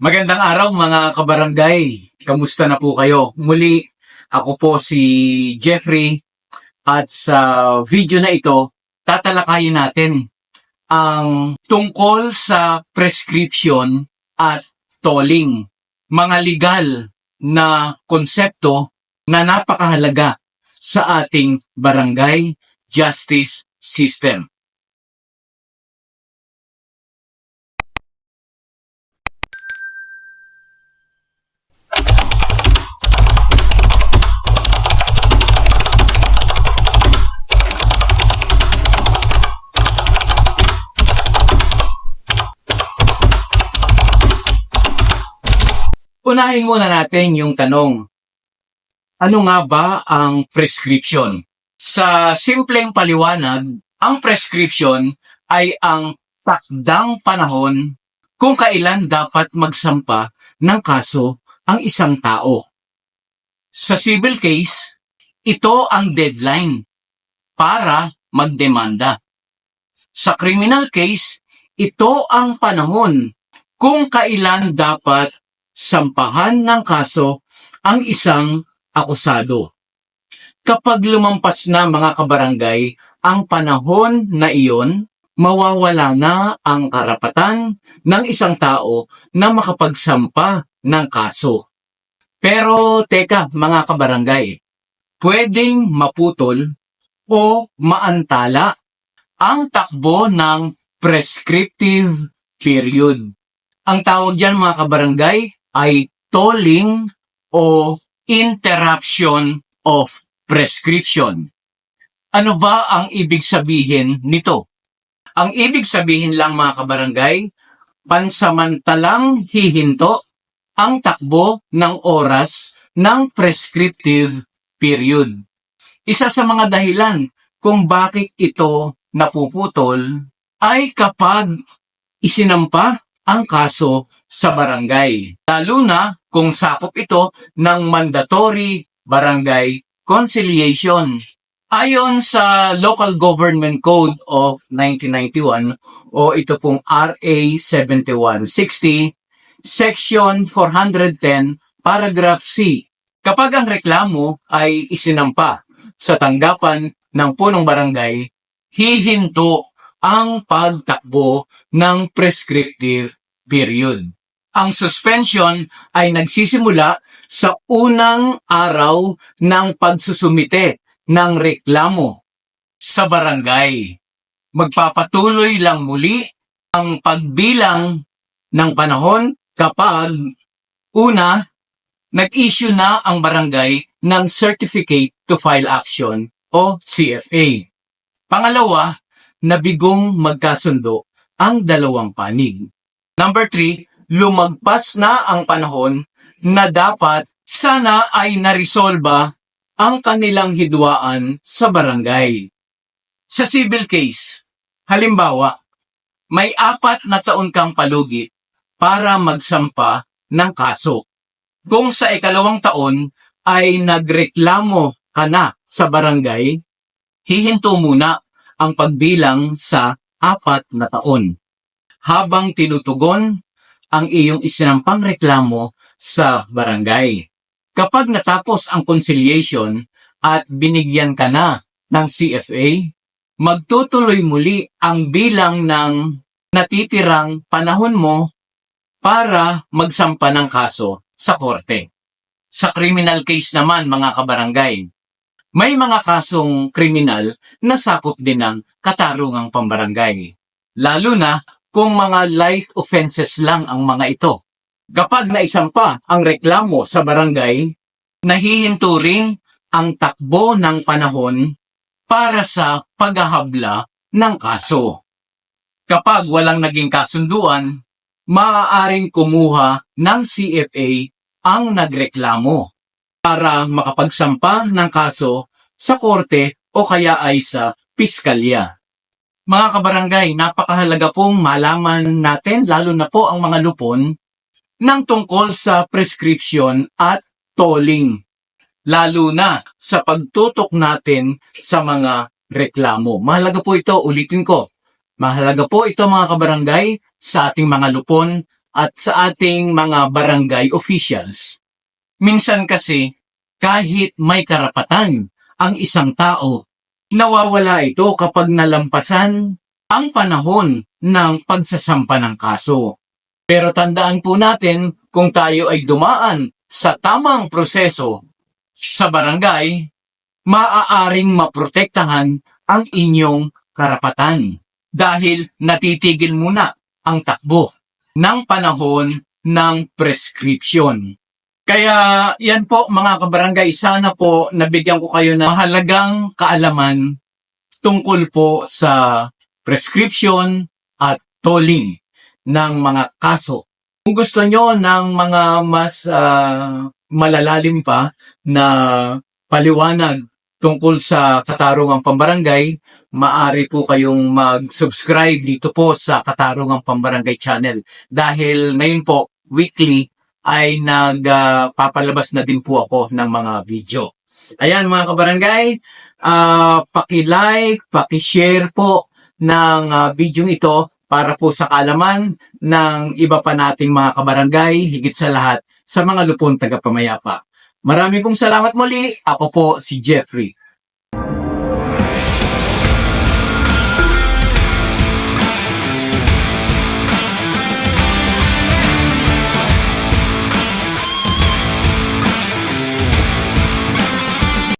Magandang araw mga kabarangay. Kamusta na po kayo? Muli, ako po si Jeffrey at sa video na ito, tatalakayin natin ang tungkol sa prescription at tolling. Mga legal na konsepto na napakahalaga sa ating barangay justice system. Unahin muna natin yung tanong. Ano nga ba ang prescription? Sa simpleng paliwanag, ang prescription ay ang takdang panahon kung kailan dapat magsampa ng kaso ang isang tao. Sa civil case, ito ang deadline para magdemanda. Sa criminal case, ito ang panahon kung kailan dapat sampahan ng kaso ang isang akusado. Kapag lumampas na mga kabarangay ang panahon na iyon, mawawala na ang karapatan ng isang tao na makapagsampa ng kaso. Pero teka mga kabarangay, pwedeng maputol o maantala ang takbo ng prescriptive period. Ang tawag dyan mga kabarangay ay tolling o interruption of prescription. Ano ba ang ibig sabihin nito? Ang ibig sabihin lang mga kabarangay, pansamantalang hihinto ang takbo ng oras ng prescriptive period. Isa sa mga dahilan kung bakit ito napuputol ay kapag isinampa ang kaso sa barangay. Lalo na kung sakop ito ng mandatory barangay conciliation. Ayon sa Local Government Code of 1991 o ito pong RA 7160, Section 410, Paragraph C, kapag ang reklamo ay isinampa sa tanggapan ng punong barangay, hihinto ang pagtakbo ng prescriptive period. Ang suspension ay nagsisimula sa unang araw ng pagsusumite ng reklamo sa barangay. Magpapatuloy lang muli ang pagbilang ng panahon kapag una, nag-issue na ang barangay ng Certificate to File Action o CFA. Pangalawa, nabigong magkasundo ang dalawang panig. Number three, lumagpas na ang panahon na dapat sana ay narisolba ang kanilang hidwaan sa barangay. Sa civil case, halimbawa, may apat na taon kang palugit para magsampa ng kaso. Kung sa ikalawang taon ay nagreklamo ka na sa barangay, hihinto muna ang pagbilang sa apat na taon habang tinutugon ang iyong isinampang reklamo sa barangay. Kapag natapos ang conciliation at binigyan ka na ng CFA, magtutuloy muli ang bilang ng natitirang panahon mo para magsampa ng kaso sa korte. Sa criminal case naman mga kabarangay, may mga kasong kriminal na sakop din ng katarungang pambarangay. Lalo na kung mga light offenses lang ang mga ito. Kapag naisampa ang reklamo sa barangay, nahihinto rin ang takbo ng panahon para sa paghahabla ng kaso. Kapag walang naging kasunduan, maaaring kumuha ng CFA ang nagreklamo para makapagsampa ng kaso sa korte o kaya ay sa piskalya. Mga kabarangay, napakahalaga pong malaman natin, lalo na po ang mga lupon, ng tungkol sa prescription at tolling. Lalo na sa pagtutok natin sa mga reklamo. Mahalaga po ito, ulitin ko. Mahalaga po ito mga kabarangay sa ating mga lupon at sa ating mga barangay officials. Minsan kasi, kahit may karapatan ang isang tao, nawawala ito kapag nalampasan ang panahon ng pagsasampa ng kaso. Pero tandaan po natin kung tayo ay dumaan sa tamang proseso sa barangay, maaaring maprotektahan ang inyong karapatan dahil natitigil muna ang takbo ng panahon ng prescription. Kaya yan po mga kabarangay, sana po nabigyan ko kayo ng mahalagang kaalaman tungkol po sa prescription at tolling ng mga kaso. Kung gusto nyo ng mga mas ah, malalalim pa na paliwanag tungkol sa Katarungang Pambarangay, maaari po kayong mag-subscribe dito po sa Katarungang Pambarangay channel. Dahil ngayon po, weekly, ay nagpapalabas na din po ako ng mga video. Ayan mga kabarangay, ah paki-like, paki-share po ng ah, video ito para po sa kaalaman ng iba pa nating mga kabarangay, higit sa lahat sa mga lupon tagapamayapa. Maraming pong salamat muli. Ako po si Jeffrey.